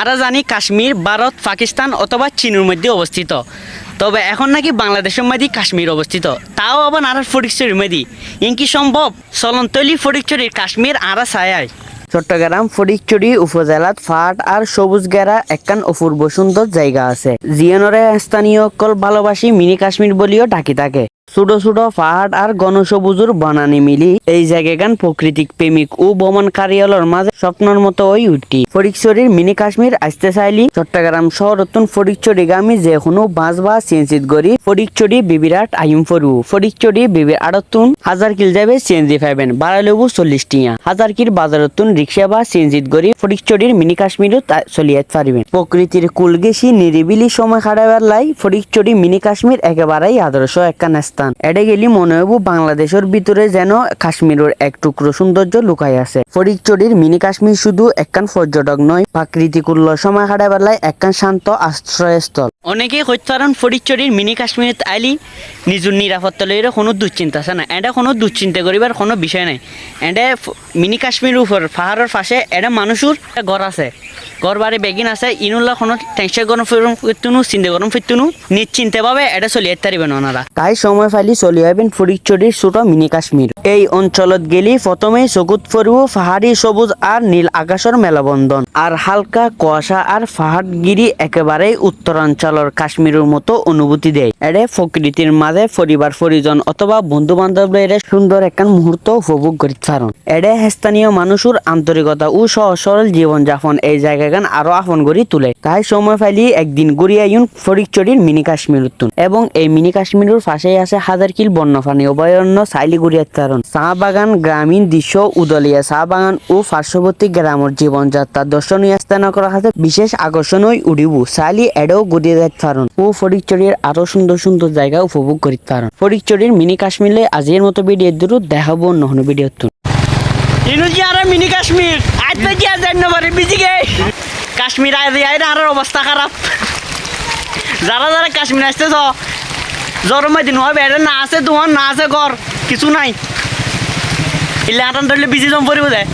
আমরা জানি কাশ্মীর, ভারত, পাকিস্তান অথবা চীনের মধ্যে অবস্থিত। তবে এখন নাকি বাংলাদেশের মধ্যে কাশ্মীর অবস্থিত। তাও আবার আর ফটিকচুরির মধ্যে। ইনকি সম্ভব? চলনতলি ফটিকচুরির কাশ্মীর আরা ছায়ায়। চট্টগ্রাম ফটিকচুরি উপজেলাত ফাট আর সবুজ গেরা একখান অপূর্ব সুন্দর জায়গা আছে। জিয়নরে স্থানীয় কল ভালোবাসি মিনি কাশ্মীর বলিও ডাকি থাকে ছোট ছোট পাহাড় আর ঘনসবুজুর বানানি মিলি। এই জায়গাগান প্রকৃতিক প্রেমিক ও ভ্রমণকারীদের মাঝে স্বপ্নর মতো ওই উঠি ফটিকচুরির মিনি কাশ্মীর আসতে চাইলি। চট্টগ্রাম শহরতুন ফটিকচুরি গামী যে কোনো বাস বা সিএনসিত গড়ি। ফটিকচুরি বিবিরাট আইম ফরু। ফটিকচুরি বিবির আড়তুন হাজার কিল যাবে সিএনজি পাইবেন। বাড়া লেবু চল্লিশ টিয়া। হাজার কিল বাজারতুন রিক্সা বা সিএনজিত গড়ি ফটিকচুরির মিনি কাশ্মীরও চলিয়ে পারিবেন। প্রকৃতির কুলগেসি নিরিবিলি সময় খাড়াবার লাই ফটিকচুরি মিনি কাশ্মীর একেবারেই আদর্শ একখান স্থান এডে গেলি মনে হইব বাংলাদেশের ভিতরে যেন কাশ্মীরের এক টুকরো সৌন্দর্য লুকাই আছে। ফটিকচুরির মিনি কাশ্মীর শুধু একখান পর্যটক নয় প্রাকৃতিক উল্ল সময় লাই একখান শান্ত আশ্রয়স্থল। অনেকেই হইতারণ ফটিকচুরির মিনি কাশ্মীর আইলি নিজের নিরাপত্তা লইরে কোনো দুশ্চিন্তা আছে না। এটা কোনো দুশ্চিন্তা করিবার কোনো বিষয় নাই। এটা মিনি কাশ্মীর উপর পাহাড়ের পাশে এটা মানুষের ঘর আছে। ঘর বাড়ি বেগিন আছে। ইনুল্লা কোনো টেনশন গরম ফিরতুনু চিন্তা গরম ফিরতুনু নিশ্চিন্তে ভাবে এটা চলিয়ে তারিবেন ওনারা। তাই সময় ফাইলি চলি আইবেন ফটিকচুরির ছোট মিনি কাশ্মীর এই অঞ্চলত গেলি প্রথমে চকুত পড়ব পাহাড়ি সবুজ আর নীল আকাশের মেলাবন্ধন আর হালকা কুয়াশা আর পাহাড়গিরি একেবারেই উত্তরাঞ্চলের কাশ্মীরের মতো অনুভূতি দেয়। এরে প্রকৃতির মাঝে পরিবার পরিজন অথবা বন্ধু বান্ধবের সুন্দর একখান মুহূর্ত উপভোগ করিতে পারেন এডে স্থানীয় মানুষের আন্তরিকতা ও সহজ সরল জীবনযাপন এই জায়গাগান আরও আপন করি তুলে। তাই সময় পাইলি একদিন ঘুরিয়ে আইন ফরিকচুরির মিনি কাশ্মীর উত্তুন এবং এই মিনি কাশ্মীরের পাশেই আছে হাজার কিল বন্যপ্রাণী, অভয়ারণ্য সাইলি ঘুরিয়ে কারণ। চা বাগান গ্রামীণ দৃশ্য, উদলিয়া চা বাগান ও পার্শ্ববর্তী গ্রামের জীবনযাত্রা দর্শনীয় স্থান করা হাতে বিশেষ আকর্ষণ হয়ে উঠিব। সাইলি এডেও যেতে পারেন ও ফরিকচুরির আরও সুন্দর সুন্দর জায়গা উপভোগ করিতে পারেন ফরিকচুরির মিনি কাশ্মীরে আজকের মতো ভিডিও দূর দেখাবো কোনো ভিডিও ইনুজি আর মিনি কাশ্মীর আজ তো কি আর জানি না পারে বিজি গে। কাশ্মীর আয় আয় আর অবস্থা খারাপ যারা যারা কাশ্মীর আসতেছ জ্বর দিন, হয় বেড়ে না আছে, তোমার না আছে ঘর, কিছু নাই। ইলে আটান ধরলে বিজি জম পরিব যায়